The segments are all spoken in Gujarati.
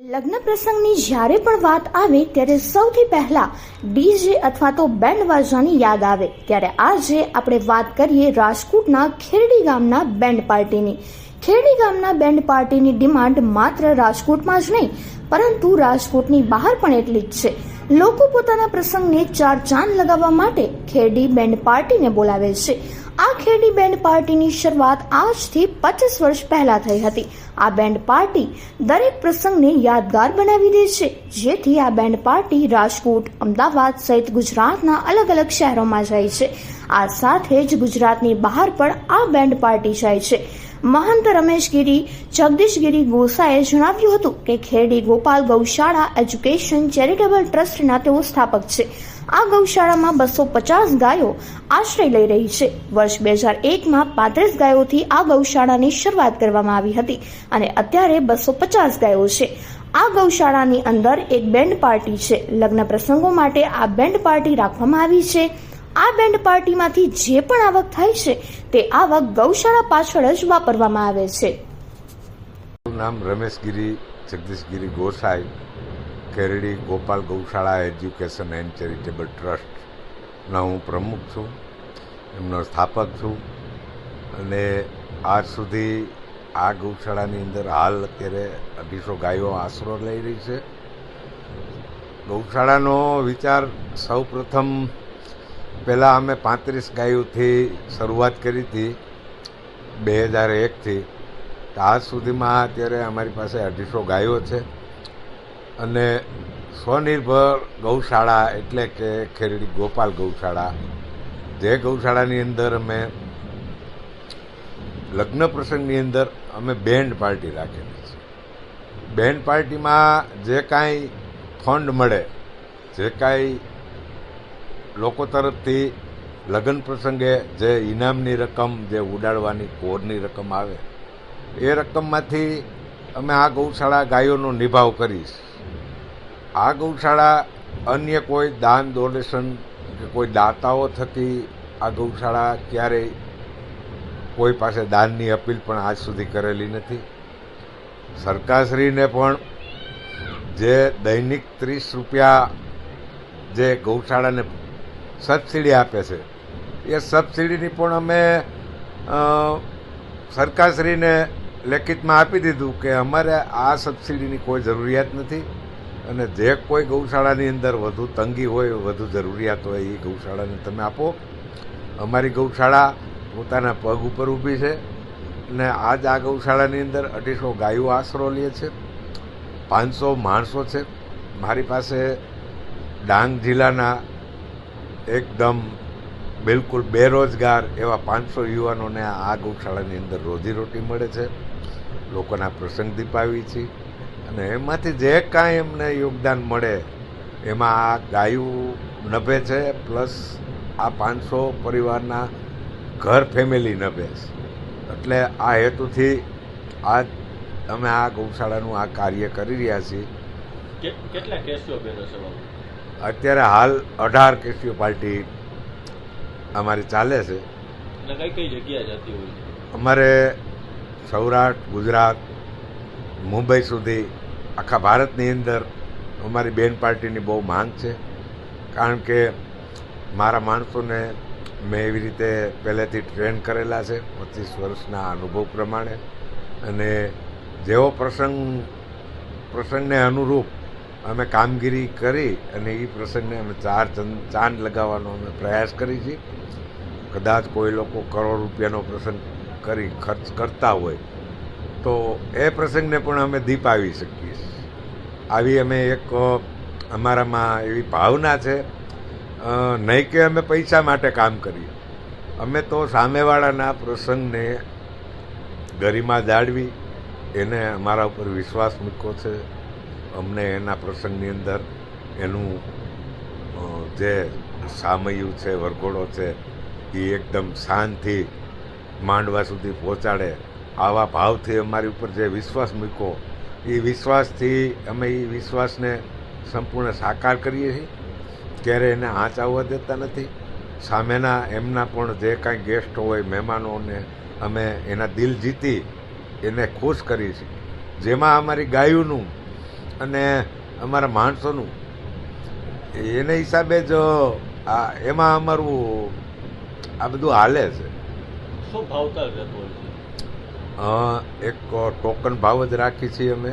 લગ્ન પ્રસંગની જ્યારે પણ વાત આવે ત્યારે સૌથી પહેલા ડીજે અથવા તો બેન્ડ વાજાની યાદ આવે. ત્યારે આજે આપણે વાત કરીએ રાજકોટના ખેરડી ગામના બેન્ડ પાર્ટીની ખેરડી ગામના બેન્ડ પાર્ટીની ડિમાન્ડ માત્ર રાજકોટમાં જ નહીં, પરંતુ રાજકોટની બહાર પણ એટલી જ છે. લોકો પોતાના પ્રસંગને ચાર ચાંદ લગાવવા માટે ખેરડી બેન્ડ પાર્ટીને બોલાવે છે. આ ખેડી બેન્ડ પાર્ટીની શરૂઆત આજથી પચીસ વર્ષ પહેલા થઈ હતી. આ બેન્ડ પાર્ટી દરેક પ્રસંગને યાદગાર બનાવી દે છે. જેથી આ બેન્ડ પાર્ટી રાજકોટ, અમદાવાદ સહિત ગુજરાતના અલગ અલગ શહેરોમાં જાય છે. આ સાથે જ ગુજરાતની બહાર પણ આ બેન્ડ પાર્ટી જાય છે. મહંત રમેશગીરી જગદીશગીરી ગોસાએ જણાવ્યું હતું કે ખેરડી ગોપાલ ગૌશાળા એજ્યુકેશન ચેરિટેબલ ટ્રસ્ટના તેઓ સ્થાપક છે. આ ગૌશાળામાં બસો પચાસ ગાયો આશ્રય લઈ રહી છે. વર્ષ બે હજાર એકમાં પાંત્રીસ ગાયોથી આ ગૌશાળાની શરૂઆત કરવામાં આવી હતી અને અત્યારે બસો પચાસ ગાયો છે. આ ગૌશાળાની અંદર એક બેન્ડ પાર્ટી છે. લગ્ન પ્રસંગો માટે આ બેન્ડ પાર્ટી રાખવામાં આવી છે. આ બેન્ડ પાર્ટીમાંથી જે પણ આવક થાય છે, તે આવક ગૌશાળા પાછળ જ વાપરવામાં આવે છે. નામ રમેશગીરી જગદીશગીરી ગોસાઈ, કેરડી ગોપાલ ગૌશાળા એજ્યુકેશન એન્ડ ચેરિટેબલ ટ્રસ્ટના હું પ્રમુખ છું, એમનો સ્થાપક છું. અને આજ સુધી આ ગૌશાળાની અંદર હાલ અત્યારે અઢીસો ગાયો આશરો લઈ રહી છે. ગૌશાળાનો વિચાર સૌ પ્રથમ પહેલાં અમે પાંત્રીસ ગાયોથી શરૂઆત કરી હતી, બે હજાર એકથી. તો આજ સુધીમાં અત્યારે અમારી પાસે અઢીસો ગાયો છે અને સ્વનિર્ભર ગૌશાળા એટલે કે ખેરડી ગોપાલ ગૌશાળા, જે ગૌશાળાની અંદર અમે લગ્ન પ્રસંગની અંદર અમે બેન્ડ પાર્ટી રાખેલી છે. બેન્ડ પાર્ટીમાં જે કાંઈ ફંડ મળે, જે કાંઈ લોકો તરફથી લગ્ન પ્રસંગે જે ઇનામની રકમ, જે ઉડાડવાની કોરની રકમ આવે, એ રકમમાંથી અમે આ ગૌશાળા ગાયોનો નિભાવ કરીશ. આ ગૌશાળા અન્ય કોઈ દાન ડોનેશન કે કોઈ દાતાઓ થકી આ ગૌશાળા ક્યારેય કોઈ પાસે દાનની અપીલ પણ આજ સુધી કરેલી નથી. સરકારશ્રીને પણ જે દૈનિક ત્રીસ રૂપિયા જે ગૌશાળાને સબસિડી આપે છે. એ સબસિડીની પણ અમે સરકારશ્રીને લેખિતમાં આપી દીધું કે અમારે આ સબસિડીની કોઈ જરૂરિયાત નથી અને જે કોઈ ગૌશાળાની અંદર વધુ તંગી હોય, વધુ જરૂરિયાત હોય એ ગૌશાળાને તમે આપો. અમારી ગૌશાળા પોતાના પગ ઉપર ઊભી છે અને આજ આ ગૌશાળાની અંદર અઢીસો ગાયો આશરો લે છે, પાંચસો માણસો છે. મારી પાસે ડાંગ જિલ્લાના એકદમ બિલકુલ બેરોજગાર એવા પાંચસો યુવાનોને આ ગૌશાળાની અંદર રોજીરોટી મળે છે. લોકોના પ્રસંગ દીપાવી છે. અને એમાંથી જે કાંઈ એમને યોગદાન મળે, એમાં આ ગાયું નભે છે, પ્લસ આ પાંચસો પરિવારના ઘર ફેમિલી નભે છે. એટલે આ હેતુથી આ અમે આ ગૌશાળાનું આ કાર્ય કરી રહ્યા છીએ. કેટલા કેસો અત્યારે હાલ અઢાર કેસીઓ પાર્ટી અમારી ચાલે છે. કઈ કઈ જતી હોય અમારે સૌરાષ્ટ્ર ગુજરાત મુંબઈ સુધી આખા ભારતની અંદર અમારી બેન પાર્ટીની બહુ માંગ છે. કારણ કે મારા માણસોને મેં એવી રીતે પહેલેથી ટ્રેન કરેલા છે પચીસ વર્ષના અનુભવ પ્રમાણે. અને જેવો પ્રસંગ પ્રસંગને અનુરૂપ અમે કામગીરી કરી અને એ પ્રસંગને અમે ચાર ચંદ લગાવવાનો અમે પ્રયાસ કરી છીએ કદાચ કોઈ લોકો કરોડ રૂપિયાનો પ્રસંગ કરી ખર્ચ કરતા હોય, તો એ પ્રસંગને પણ અમે દીપ આવી શકીએ. આવી અમે એક અમારામાં એવી ભાવના છે નહીં કે અમે પૈસા માટે કામ કરીએ. અમે તો સામેવાળાના પ્રસંગને ગરિમા જાળવી એને અમારા ઉપર વિશ્વાસ મૂક્યો છે. અમને એના પ્રસંગની અંદર એનું જે સામયું છે, વરઘોડો છે, એ એકદમ શાનથી માંડવા સુધી પહોંચાડે. આવા ભાવથી અમારી ઉપર જે વિશ્વાસ મૂક્યો, એ વિશ્વાસથી અમે એ વિશ્વાસને સંપૂર્ણ સાકાર કરીએ છીએ. ક્યારે એને આંચાવવા દેતા નથી. સામેના એમના પણ જે કાંઈ ગેસ્ટ હોય, મહેમાનોને અમે એના દિલ જીતી, એને ખુશ કરીએ છીએ. જેમાં અમારી ગાયોનું અને અમારા માણસોનું. એને હિસાબે જ આ એમાં અમારું આ બધું હાલે છે. શું ભાવતાલ રહેતો હોય છે? એક ટોકન ભાવ જ રાખી છીએ અમે.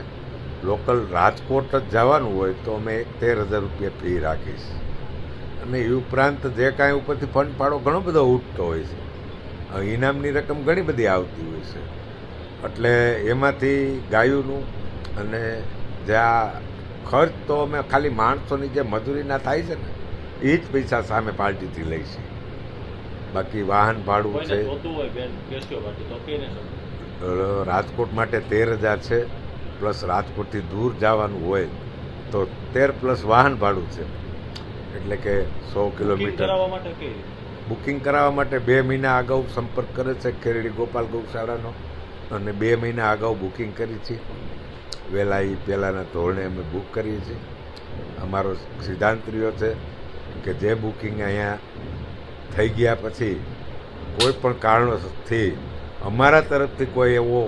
લોકલ રાજકોટ જ જવાનું હોય તો અમે એક તેર હજાર રૂપિયા ફી રાખીશ. અને એ ઉપરાંત જે કાંઈ ઉપરથી ફંડ ફાળો ઘણો બધો ઉઠતો હોય છે. ઇનામની રકમ ઘણી બધી આવતી હોય છે. એટલે એમાંથી ગાયોનું અને જે આ ખર્ચ તો અમે ખાલી માણસોની જે મજૂરીના થાય છે ને એ જ પૈસા સામે પાર્ટીથી લઈશું બાકી વાહન ભાડું છે. રાજકોટ માટે તેર હજાર છે પ્લસ રાજકોટથી દૂર જવાનું હોય તો તેર પ્લસ વાહન ભાડું છે. એટલે કે સો કિલોમીટર. માટે બુકિંગ કરાવવા માટે બે મહિના અગાઉ સંપર્ક કરે છે ખેરડી ગોપાલ ગૌશાળાનો અને બે મહિના અગાઉ બુકિંગ કરી છે. વહેલા એ પહેલાંના ધોરણે અમે બુક કરીએ છીએ. અમારો સિદ્ધાંત રહ્યો છે કે જે બુકિંગ અહીંયા થઈ ગયા પછી કોઈ પણ કારણોથી અમારા તરફથી કોઈ એવો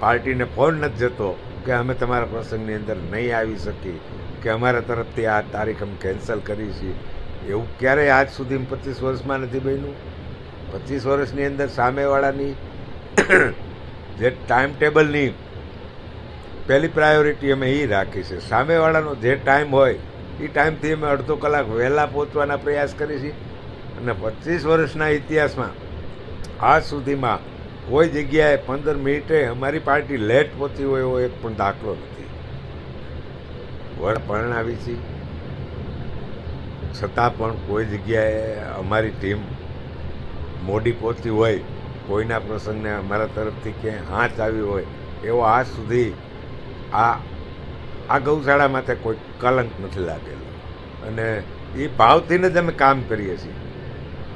પાર્ટીને ફોન નથી જતો કે અમે તમારા પ્રસંગની અંદર નહીં આવી શકી કે અમારા તરફથી આ તારીખ અમે કેન્સલ કરી છીએ. એવું ક્યારેય આજ સુધી પચીસ વર્ષમાં નથી બન્યું. પચીસ વર્ષની અંદર સામેવાળાની જે ટાઈમ ટેબલની પહેલી પ્રાયોરિટી અમે એ રાખી છે. સામેવાળાનો જે ટાઈમ હોય એ ટાઈમથી અમે અડધો કલાક વહેલા પહોંચવાના પ્રયાસ કરીએ છીએ અને પચીસ વર્ષના ઇતિહાસમાં, આજ સુધીમાં કોઈ જગ્યાએ પંદર મિનિટે અમારી પાર્ટી લેટ પહોંચી હોય એવો એક પણ દાખલો નથી. વર પરણાવી છે. છતાં પણ કોઈ જગ્યાએ અમારી ટીમ મોડી પહોંચી હોય, કોઈના પ્રસંગને અમારા તરફથી ક્યાંય હાથ આવી હોય, એવો આજ સુધી આ આ ગૌશાળા માટે કોઈ કલંક નથી લાગેલો. અને એ ભાવથીને જ અમે કામ કરીએ છીએ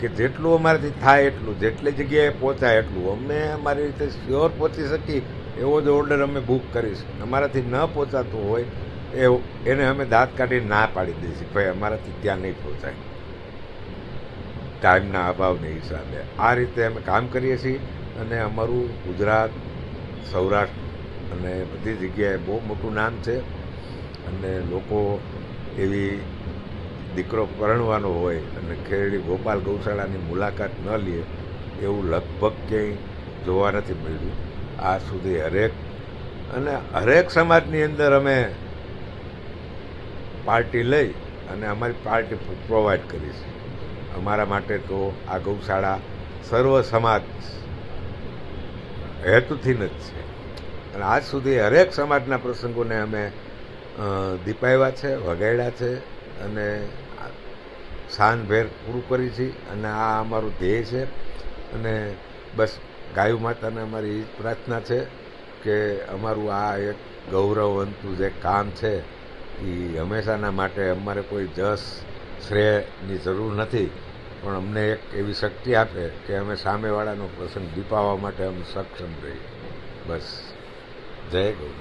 કે જેટલું અમારાથી થાય એટલું, જેટલી જગ્યાએ પહોંચાય એટલું. અમે અમારી રીતે શ્યોર પહોંચી શકીએ, એવો જ ઓર્ડર અમે બુક કરીશું અમારાથી ન પહોંચાતું હોય, એ એને અમે દાંત કાઢીને ના પાડી દઈશું ભાઈ, અમારાથી ત્યાં નહીં પહોંચાય. ટાઈમના અભાવને હિસાબે. આ રીતે અમે કામ કરીએ છીએ અને અમારું ગુજરાત, સૌરાષ્ટ્ર અને બધી જગ્યાએ બહુ મોટું નામ છે. અને લોકો એવી દીકરો પરણવાનો હોય અને ખેરડી ગોપાલ ગૌશાળાની મુલાકાત ન લે એવું લગભગ ક્યાંય જોવા નથી મળ્યું. આ સુધી હરેક અને હરેક સમાજની અંદર અમે પાર્ટી લઈ અને અમારી પાર્ટી પ્રોવાઈડ કરી અમારા માટે તો આ ગૌશાળા સર્વ સમાજ હેતુથી જ છે. અને આજ સુધી હરેક સમાજના પ્રસંગોને અમે દીપાવ્યા છે, વગાડ્યા છે અને સાંજભેર પૂરું કરી છે અને આ અમારું ધ્યેય છે. અને બસ ગાયું માતાને અમારી પ્રાર્થના છે કે અમારું આ એક ગૌરવવંતું જે કામ છે એ હંમેશાના માટે અમારે કોઈ જસ, શ્રેયની જરૂર નથી. પણ અમને એક એવી શક્તિ આપે કે અમે સામેવાળાનો પ્રસંગ દીપાવવા માટે અમે સક્ષમ રહીએ. બસ. जय गौ